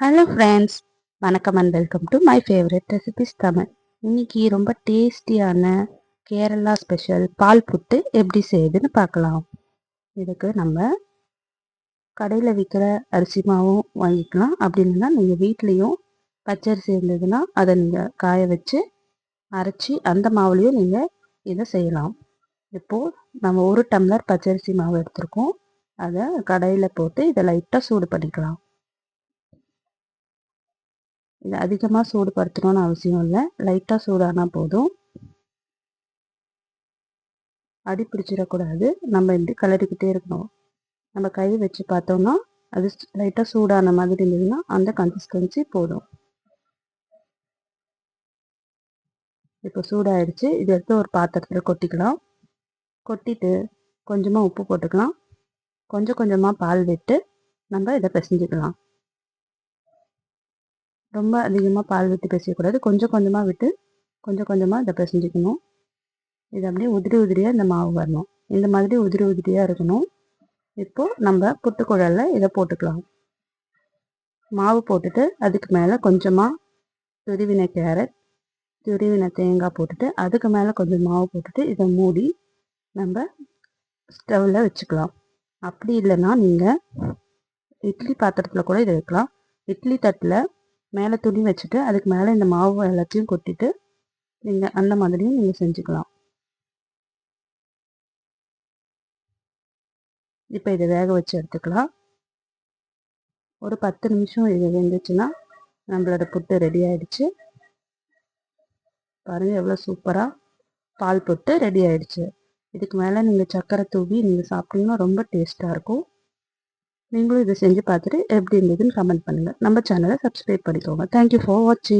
Hello friends வணக்கம் and welcome to my favourite recipes Tamil. இன்னைக்கு ரொம்ப டேஸ்டியான கேரளா ஸ்பெஷல் பால் புட்டு எப்படி செய்யுதுன்னு பார்க்கலாம். இதுக்கு நம்ம கடையில் விற்கிற அரிசி மாவும் வாங்கிக்கலாம். அப்படின்னா நீங்கள் வீட்லேயும் பச்சரிசி இருந்ததுன்னா அதை நீங்கள் காய வச்சு அரைச்சி அந்த மாவுலேயும் நீங்கள் இதை செய்யலாம். இப்போது நம்ம ஒரு டம்ளர் பச்சரிசி மாவு எடுத்திருக்கோம். அதை கடையில் போட்டு இதை லைட்டாக சூடு பண்ணிக்கலாம். இது அதிகமாக சூடுபடுத்தணும்னு அவசியம் இல்லை. லைட்டாக சூடானால் போதும். அடி பிடிச்சிடக்கூடாது. நம்ம இப்படி கலரிக்கிட்டே இருக்கணும். நம்ம கை வச்சு பார்த்தோம்னா அது லைட்டாக சூடான மாதிரி இருந்ததுன்னா அந்த கன்சிஸ்டன்சி போதும். இப்போ சூடாயிடுச்சு. இது எடுத்து ஒரு பாத்திரத்தில் கொட்டிக்கலாம். கொட்டிட்டு கொஞ்சமாக உப்பு போட்டுக்கலாம். கொஞ்சம் கொஞ்சமாக பால் விட்டு நம்ம இதை பிசைஞ்சிக்கலாம். ரொம்ப அதிகமாக பால் விட்டு பிசையக்கூடாது கொஞ்சம் கொஞ்சமாக விட்டு கொஞ்சம் கொஞ்சமாக இதை பிசைஞ்சிக்கணும். இது அப்படியே உதிரி உதிரியாக இந்த மாவு வரணும். இந்த மாதிரி உதிரி உதிரியாக இருக்கணும். இப்போது நம்ம புட்டுக்குழலில் இதை போட்டுக்கலாம். மாவு போட்டுட்டு அதுக்கு மேலே கொஞ்சமாக துருவின கேரட் துருவின தேங்காய் போட்டுட்டு அதுக்கு மேலே கொஞ்சம் மாவு போட்டுட்டு இதை மூடி நம்ம ஸ்டவ்வில் வச்சுக்கலாம். அப்படி இல்லைன்னா நீங்கள் இட்லி பாத்திரத்தில் கூட இதை வைக்கலாம். இட்லி தட்டில் மேலே துணி வச்சுட்டு அதுக்கு மேலே இந்த மாவு எல்லாத்தையும் கொட்டிட்டு நீங்கள் அந்த மாதிரியும் நீங்கள் செஞ்சுக்கலாம். இப்போ இதை வேக வச்சு எடுத்துக்கலாம். ஒரு பத்து நிமிஷம் இது வெந்துச்சுன்னா நம்மளோட புட்டு ரெடி ஆயிடுச்சு. பாருங்கள் எவ்வளோ சூப்பராக பால் புட்டு ரெடி ஆயிடுச்சு. இதுக்கு மேலே நீங்கள் சக்கரை தூவி நீங்கள் சாப்பிட்டீங்கன்னா ரொம்ப டேஸ்ட்டாக இருக்கும். நீங்களும் இதை செஞ்சு பார்த்துட்டு எப்படி இருந்ததுன்னு கமெண்ட் பண்ணுங்கள் நம்ம சேனலை சப்ஸ்கிரைப் பண்ணிக்கோங்க. தேங்க்யூ ஃபார் வாட்சிங்